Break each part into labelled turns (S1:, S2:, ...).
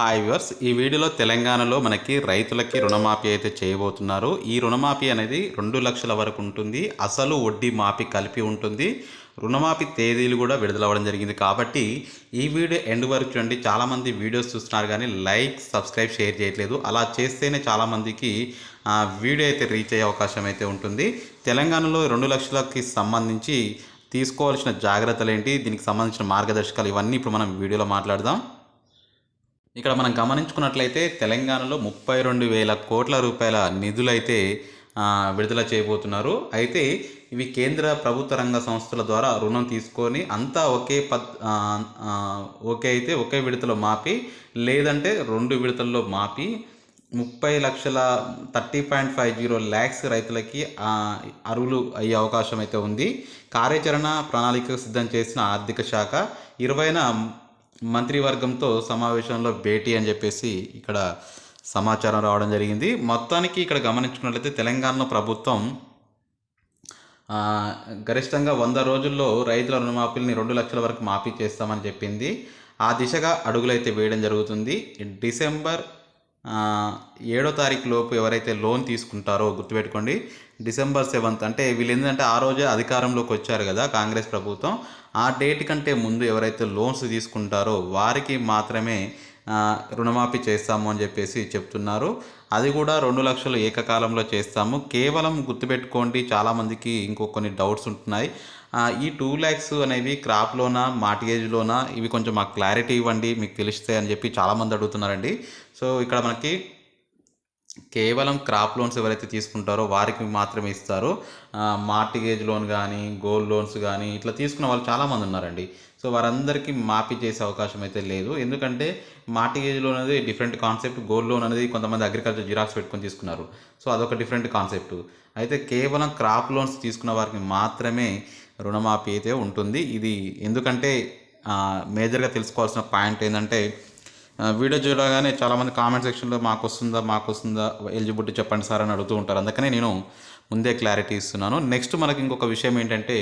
S1: Hi viewers ఈ వీడియోలో తెలంగాణలో మనకి రైతులకి రుణమాఫీ అయితే చేయబోతున్నారు. ఈ రుణమాఫీ అనేది రెండు లక్షల వరకు ఉంటుంది. అసలు వడ్డీ మాఫీ కలిపి ఉంటుంది. రుణమాఫీ తేదీలు కూడా విడుదలవ్వడం జరిగింది కాబట్టి ఈ వీడియో ఎండ్ వరకు చూడండి. చాలామంది వీడియోస్ చూస్తున్నారు కానీ లైక్ సబ్స్క్రైబ్ షేర్ చేయట్లేదు. అలా చేస్తేనే చాలామందికి వీడియో అయితే రీచ్ అయ్యే అవకాశం అయితే ఉంటుంది. తెలంగాణలో రెండు లక్షలకి సంబంధించి తీసుకోవాల్సిన జాగ్రత్తలు ఏంటి? దీనికి సంబంధించిన మార్గదర్శకాలు ఇవన్నీ ఇప్పుడు మనం వీడియోలో మాట్లాడదాం. ఇక్కడ మనం గమనించుకున్నట్లయితే తెలంగాణలో ముప్పై రెండు వేల కోట్ల రూపాయల నిధులైతే విడుదల చేయబోతున్నారు. అయితే ఇవి కేంద్ర ప్రభుత్వ రంగ సంస్థల ద్వారా రుణం తీసుకొని అంతా ఒకే పద్ ఒకే అయితే ఒకే విడతలో మాపి లేదంటే రెండు విడతల్లో మాపి ముప్పై లక్షల thirty point five zero lakhs రైతులకి అరువులు అయ్యే అవకాశం అయితే ఉంది. కార్యాచరణ ప్రణాళిక సిద్ధం చేసిన ఆర్థిక శాఖ ఇరవైన మంత్రివర్గంతో సమావేశంలో భేటీ అని చెప్పేసి ఇక్కడ సమాచారం రావడం జరిగింది. మొత్తానికి ఇక్కడ గమనించుకున్నట్లయితే తెలంగాణ ప్రభుత్వం గరిష్టంగా వంద రోజుల్లో రైతుల రుణమాఫీని రెండు లక్షల వరకు మాఫీ చేస్తామని చెప్పింది. ఆ దిశగా అడుగులైతే వేయడం జరుగుతుంది. డిసెంబర్ ఏడో తారీఖు లోపు ఎవరైతే లోన్ తీసుకుంటారో గుర్తుపెట్టుకోండి. డిసెంబర్ సెవెంత్ అంటే వీళ్ళు ఏంటంటే ఆ రోజే అధికారంలోకి వచ్చారు కదా కాంగ్రెస్ ప్రభుత్వం. ఆ డేట్ కంటే ముందు ఎవరైతే లోన్స్ తీసుకుంటారో వారికి మాత్రమే రుణమాఫీ చేస్తాము అని చెప్పేసి చెప్తున్నారు. అది కూడా రెండు లక్షలు ఏకకాలంలో చేస్తాము. కేవలం గుర్తుపెట్టుకోండి. చాలామందికి ఇంకో కొన్ని డౌట్స్ ఉంటున్నాయి. ఈ టూ ల్యాక్స్ అనేవి క్రాప్ లోనా మార్టిగేజ్ లోనా? ఇవి కొంచెం మాకు క్లారిటీ ఇవ్వండి మీకు తెలిస్తే అని చెప్పి చాలామంది అడుగుతున్నారండి. సో ఇక్కడ మనకి కేవలం క్రాప్ లోన్స్ ఎవరైతే తీసుకుంటారో వారికి మాత్రమే ఇస్తారు. మార్టిగేజ్ లోన్ కానీ గోల్డ్ లోన్స్ కానీ ఇట్లా తీసుకున్న వాళ్ళు చాలామంది ఉన్నారండి. సో వారందరికీ మాఫీ చేసే అవకాశం అయితే లేదు. ఎందుకంటే మార్టిగేజ్ లోన్ అనేది డిఫరెంట్ కాన్సెప్ట్ గోల్డ్ లోన్ అనేది కొంతమంది అగ్రికల్చర్ జిరాక్స్ పెట్టుకొని తీసుకున్నారు. సో అదొక డిఫరెంట్ కాన్సెప్ట్. అయితే కేవలం క్రాప్ లోన్స్ తీసుకున్న వారికి మాత్రమే రుణమాఫీ అయితే ఉంటుంది. ఇది ఎందుకంటే మేజర్గా తెలుసుకోవాల్సిన పాయింట్ ఏంటంటే వీడియో చూడగానే చాలామంది కామెంట్ సెక్షన్లో మాకు వస్తుందా మాకు వస్తుందా ఎలిజిబిలిటీ చెప్పండి సార్ అని అడుగుతూ ఉంటారు. అందుకనే నేను ముందే క్లారిటీ ఇస్తున్నాను. నెక్స్ట్ మనకి ఇంకొక విషయం ఏంటంటే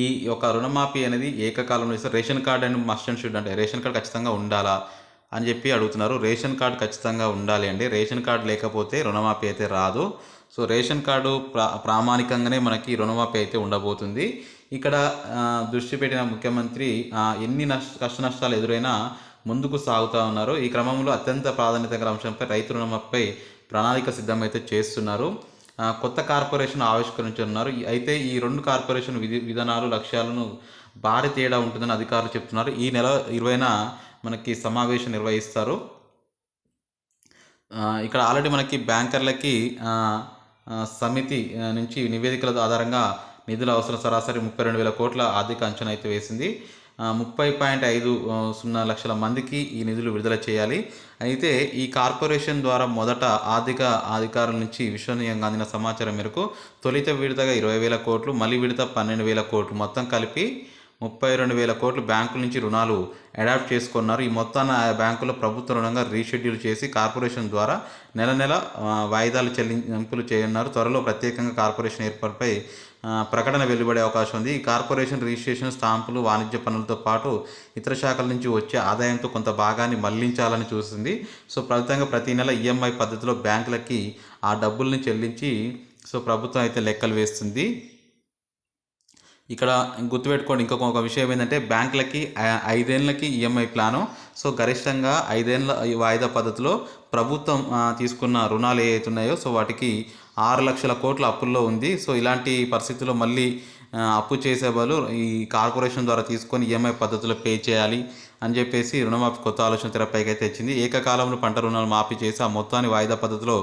S1: ఈ యొక్క రుణమాఫీ అనేది ఏకకాలంలో ఇస్తారు ration card and must and should అంటే రేషన్ కార్డ్ ఖచ్చితంగా ఉండాలా అని చెప్పి అడుగుతున్నారు. రేషన్ కార్డ్ ఖచ్చితంగా ఉండాలి అండి రేషన్ కార్డ్ లేకపోతే రుణమాఫీ అయితే రాదు. సో రేషన్ కార్డు ప్రా ప్రామాణికంగానే మనకి రుణమాఫీ అయితే ఉండబోతుంది. ఇక్కడ దృష్టి పెట్టిన ముఖ్యమంత్రి ఎన్ని నష్ట కష్ట నష్టాలు ఎదురైనా ముందుకు సాగుతూ ఉన్నారు. ఈ క్రమంలో అత్యంత ప్రాధాన్యత గల అంశంపై రైతు రుణమాఫీపై ప్రణాళిక సిద్ధమైతే చేస్తున్నారు. కొత్త కార్పొరేషన్ ఆవిష్కరించున్నారు అయితే ఈ రెండు కార్పొరేషన్ విధి విధానాలు లక్ష్యాలను భారీ తేడా ఉంటుందని అధికారులు చెప్తున్నారు. ఈ నెల ఇరవైన మనకి సమావేశం నిర్వహిస్తారు. ఇక్కడ ఆల్రెడీ మనకి బ్యాంకర్లకి సమితి నుంచి నివేదికల ఆధారంగా నిధుల అవసరం సరాసరి ముప్పై రెండు వేల కోట్ల ఆర్థిక అంచనా అయితే వేసింది. ముప్పై పాయింట్ ఐదు సున్నా లక్షల మందికి ఈ నిధులు విడుదల చేయాలి. అయితే ఈ కార్పొరేషన్ ద్వారా మొదట ఆర్థిక అధికారుల నుంచి విశ్వనీయంగా అందిన సమాచారం మేరకు తొలిత విడతగా ఇరవై వేల కోట్లు మళ్ళీ విడత పన్నెండు వేల కోట్లు మొత్తం కలిపి ముప్పై రెండు వేల కోట్లు బ్యాంకుల నుంచి రుణాలు అడాప్ట్ చేసుకున్నారు. ఈ మొత్తాన్ని ఆ బ్యాంకులో ప్రభుత్వ రుణంగా రీషెడ్యూల్ చేసి కార్పొరేషన్ ద్వారా నెల నెల వాయిదాలు చెల్లింపులు చేయనున్నారు. త్వరలో ప్రత్యేకంగా కార్పొరేషన్ ఏర్పాటుపై ప్రకటన వెలువడే అవకాశం ఉంది. ఈ కార్పొరేషన్ రిజిస్ట్రేషన్ స్టాంపులు వాణిజ్య పనులతో పాటు ఇతర శాఖల నుంచి వచ్చే ఆదాయంతో కొంత భాగాన్ని మళ్ళించాలని చూస్తుంది సో ఫలితంగా ప్రతి నెల ఈఎంఐ పద్ధతిలో బ్యాంకులకి ఆ డబ్బుల్ని చెల్లించి సో ప్రభుత్వం అయితే లెక్కలు వేస్తుంది. ఇక్కడ గుర్తుపెట్టుకోండి ఇంకొక ఒక విషయం ఏంటంటే బ్యాంకులకి ఐదేళ్ళకి ఈఎంఐ ప్లాను సో గరిష్టంగా ఐదేళ్ళ ఈ వాయిదా పద్ధతిలో ప్రభుత్వం తీసుకున్న రుణాలు ఏవైతే ఉన్నాయో సో వాటికి ఆరు లక్షల కోట్ల అప్పుల్లో ఉంది. సో ఇలాంటి పరిస్థితుల్లో మళ్ళీ అప్పు చేసే వాళ్ళు ఈ కార్పొరేషన్ ద్వారా తీసుకొని ఈఎంఐ పద్ధతిలో పే చేయాలి. అని చెప్పేసి రుణమాఫీ కొత్త ఆలోచన తెరపైకి అయితే తెచ్చింది ఏకకాలంలో పంట రుణాలు మాఫీ చేసి ఆ మొత్తాన్ని వాయిదా పద్ధతిలో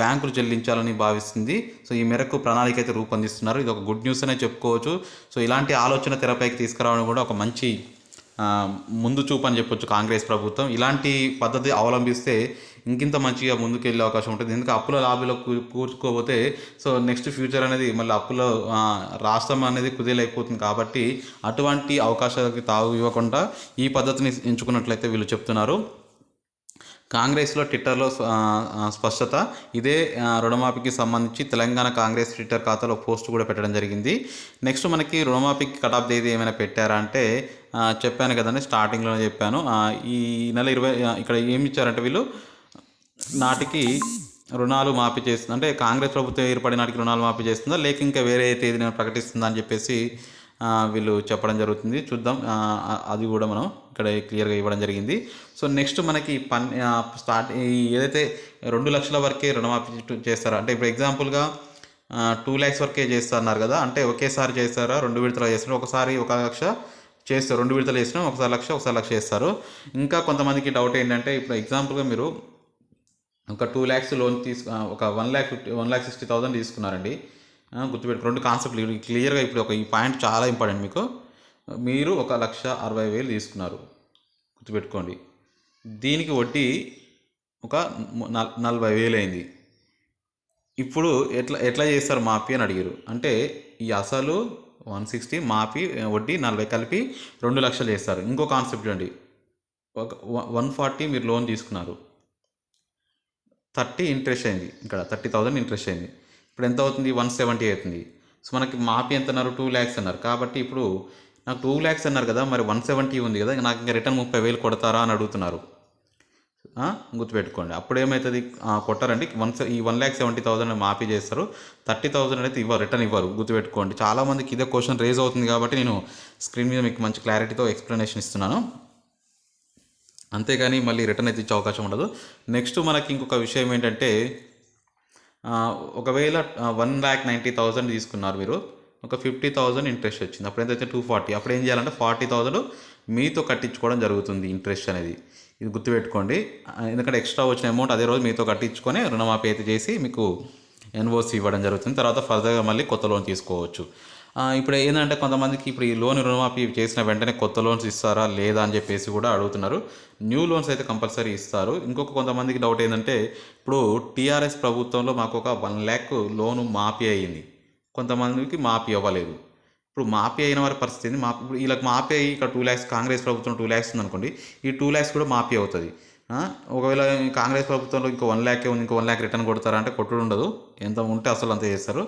S1: బ్యాంకులు చెల్లించాలని భావిస్తుంది. సో ఈ మేరకు ప్రణాళిక అయితే రూపొందిస్తున్నారు. ఇది ఒక గుడ్ న్యూస్ అనే చెప్పుకోవచ్చు. సో ఇలాంటి ఆలోచన తెరపైకి తీసుకురావడం కూడా ఒక మంచి ముందు చూపు అని చెప్పొచ్చు కాంగ్రెస్ ప్రభుత్వం. ఇలాంటి పద్ధతి అవలంబిస్తే ఇంకింత మంచిగా ముందుకెళ్ళే అవకాశం ఉంటుంది. ఎందుకంటే అప్పుల లాభీలో కూ- కూర్చుకోపోతే సో నెక్స్ట్ ఫ్యూచర్ అనేది మళ్ళీ అప్పులో రాష్ట్రం అనేది కుదేలైపోతుంది కాబట్టి అటువంటి అవకాశాలకి తావు ఇవ్వకుండా ఈ పద్ధతిని ఎంచుకున్నట్లయితే వీళ్ళు చెప్తున్నారు. కాంగ్రెస్లో ట్విట్టర్లో స్పష్టత. ఇదే రుణమాఫీకి సంబంధించి తెలంగాణ కాంగ్రెస్ ట్విట్టర్ ఖాతాలో పోస్ట్ కూడా పెట్టడం జరిగింది. నెక్స్ట్ మనకి రుణమాఫీకి కటాఫ్ తేదీ ఏమైనా పెట్టారా అంటే చెప్పాను కదండి స్టార్టింగ్లోనే చెప్పాను. ఈ నెల ఇరవై ఇక్కడ ఏమి ఇచ్చారంటే వీళ్ళు? నాటికి రుణాలు మాఫీ చేస్తుంది. అంటే కాంగ్రెస్ ప్రభుత్వం ఏర్పడిన నాటికి రుణాలు మాఫీ చేస్తుందా? లేక ఇంకా వేరే తేదీని ప్రకటిస్తుందా అని చెప్పేసి వీళ్ళు చెప్పడం జరుగుతుంది. చూద్దాం. అది కూడా మనం ఇక్కడ క్లియర్గా ఇవ్వడం జరిగింది. సో నెక్స్ట్ మనకి పన్ స్టార్ట్ ఏదైతే రెండు లక్షల వరకే రుణమాఫీ చే- చేస్తారో? అంటే ఇప్పుడు ఎగ్జాంపుల్గా టూ ల్యాక్స్ వరకే చేస్తున్నారు కదా. అంటే ఒకేసారి చేస్తారా? రెండు విడతలు చేస్తారు? ఒకసారి ఒక లక్ష చేస్తారు. రెండు విడతలు చేసినా ఒకసారి లక్ష ఒకసారి లక్ష చేస్తారు. ఇంకా కొంతమందికి డౌట్ ఏంటంటే ఇప్పుడు ఎగ్జాంపుల్గా మీరు ఒక టూ ల్యాక్స్ లోన్ తీసుకు ఒక one lakh fifty one lakh sixty thousand తీసుకున్నారండి. ఆ, గుర్తుపెట్టుకో రెండు కాన్సెప్ట్లు క్లియర్గా ఇప్పుడు ఒక ఈ పాయింట్ చాలా ఇంపార్టెంట్ మీకు. మీరు ఒక లక్ష అరవై వేలు తీసుకున్నారు. గుర్తుపెట్టుకోండి. దీనికి వడ్డీ ఒక నలభై వేలు అయింది. ఇప్పుడు ఎట్లా ఎట్లా చేస్తారు మాఫీ అని అడిగారు. అంటే ఈ అసలు వన్ సిక్స్టీ మాఫీ వడ్డీ నలభై కలిపి రెండు లక్షలు చేస్తారు. ఇంకో కాన్సెప్ట్ అండి ఒక వన్ ఫార్టీ మీరు లోన్ తీసుకున్నారు. థర్టీ ఇంట్రెస్ట్ అయింది ఇక్కడ థర్టీ థౌసండ్ ఇంట్రెస్ట్ అయింది. ఇప్పుడు ఎంత అవుతుంది? వన్ సెవెంటీ అవుతుంది. సో మనకి మాఫీ ఎంత అన్నారు? టూ ల్యాక్స్ అన్నారు. కాబట్టి ఇప్పుడు నాకు టూ ల్యాక్స్ అన్నారు కదా మరి వన్ సెవెంటీ ఉంది కదా నాకు ఇంకా రిటర్న్ ముప్పై వేలు కొడతారా అని అడుగుతున్నారు. గుర్తుపెట్టుకోండి. అప్పుడు ఏమవుతుంది కొట్టారండి. వన్ ఈ వన్ ల్యాక్ సెవెంటీ థౌసండ్ మాఫీ చేస్తారు. థర్టీ థౌసండ్ అయితే ఇవ్వరు రిటర్న్ ఇవ్వరు. గుర్తుపెట్టుకోండి. చాలామందికి ఇదే క్వశ్చన్ రేజ్ అవుతుంది కాబట్టి నేను స్క్రీన్ మీద మీకు మంచి క్లారిటీతో ఎక్స్ప్లెనేషన్ ఇస్తున్నాను. అంతేగాని మళ్ళీ రిటర్న్ అయితే ఇచ్చే అవకాశం ఉండదు. నెక్స్ట్ మనకి ఇంకొక విషయం ఏంటంటే ఒకవేళ వన్ ల్యాక్ నైంటీ థౌసండ్ తీసుకున్నారు మీరు ఒక ఫిఫ్టీ థౌసండ్ ఇంట్రెస్ట్ వచ్చింది. అప్పుడు ఎంతైతే టూ ఫార్టీ అప్పుడు ఏం చేయాలంటే ఫార్టీ థౌసండ్ మీతో కట్టించుకోవడం జరుగుతుంది ఇంట్రెస్ట్ అనేది. ఇది గుర్తుపెట్టుకోండి. ఎందుకంటే ఎక్స్ట్రా వచ్చిన అమౌంట్ అదే రోజు మీతో కట్టించుకొని రుణమాఫీ అయితే చేసి మీకు ఎన్ఓసి ఇవ్వడం జరుగుతుంది. తర్వాత ఫర్దర్గా మళ్ళీ కొత్త లోన్ తీసుకోవచ్చు. ఇప్పుడు ఏంటంటే కొంతమందికి ఇప్పుడు ఈ లోన్ రుణమాఫీ చేసిన వెంటనే కొత్త లోన్స్ ఇస్తారా లేదా అని చెప్పేసి కూడా అడుగుతున్నారు. న్యూ లోన్స్ అయితే కంపల్సరీ ఇస్తారు. ఇంకొక కొంతమందికి డౌట్ ఏంటంటే ఇప్పుడు టీఆర్ఎస్ ప్రభుత్వంలో మాకు ఒక వన్ ల్యాక్ లోను మాఫీ అయ్యింది. కొంతమందికి మాఫీ అవ్వలేదు. ఇప్పుడు మాఫీ అయిన వారి పరిస్థితి ఏంది? ఇప్పుడు వీళ్ళకి మాఫీ అయ్యి ఇక్కడ టూ ల్యాక్స్ కాంగ్రెస్ ప్రభుత్వం టూ ల్యాక్స్ ఉందనుకోండి ఈ టూ ల్యాక్స్ కూడా మాఫీ అవుతుంది. ఒకవేళ కాంగ్రెస్ ప్రభుత్వంలో ఇంకో వన్ ల్యాకే ఉంది ఇంకో వన్ ల్యాక్ రిటర్న్ కొడతారా అంటే కొట్టుడు ఉండదు. ఎంత ఉంటే అసలు అంత చేస్తారు.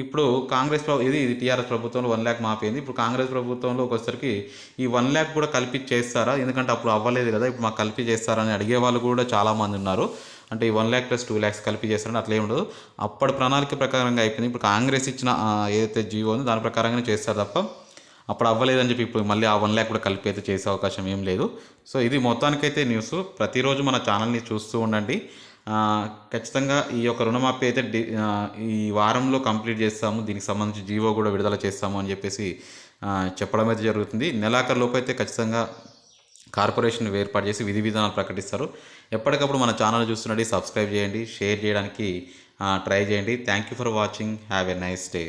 S1: ఇప్పుడు కాంగ్రెస్ ప్రభు ఇది ఇది టీఆర్ఎస్ ప్రభుత్వంలో వన్ ల్యాక్ మాఫీ ఇప్పుడు కాంగ్రెస్ ప్రభుత్వంలో వచ్చేసరికి ఈ వన్ ల్యాక్ కూడా కలిపి చేస్తారా? ఎందుకంటే అప్పుడు అవ్వలేదు కదా ఇప్పుడు మాకు కలిపి చేస్తారని అడిగే వాళ్ళు కూడా చాలామంది ఉన్నారు. అంటే ఈ one lakh plus two lakhs కలిపి చేస్తారని అట్లా ఏమి ఉండదు. అప్పటి ప్రణాళిక ప్రకారంగా అయిపోయింది. ఇప్పుడు కాంగ్రెస్ ఇచ్చిన ఏదైతే జీవో ఉందో దాని ప్రకారంగానే చేస్తారు తప్ప అప్పుడు అవ్వలేదని చెప్పి ఇప్పుడు మళ్ళీ ఆ వన్ ల్యాక్ కూడా కలిపి అయితే చేసే అవకాశం ఏం లేదు. సో ఇది మొత్తానికైతే న్యూస్. ప్రతిరోజు మన ఛానల్ని చూస్తూ ఉండండి. ఖచ్చితంగా ఈ యొక్క రుణమాఫీ అయితే డి ఈ వారంలో కంప్లీట్ చేస్తాము. దీనికి సంబంధించి జీవో కూడా విడుదల చేస్తాము అని చెప్పేసి చెప్పడం అయితే జరుగుతుంది. నెలాఖరులోపు అయితే ఖచ్చితంగా కార్పొరేషన్ ఏర్పాటు చేసి విధి విధానాలు ప్రకటిస్తారు. ఎప్పటికప్పుడు మన ఛానల్ చూస్తుండండి సబ్స్క్రైబ్ చేయండి షేర్ చేయడానికి ట్రై చేయండి. Thank you for watching have a nice day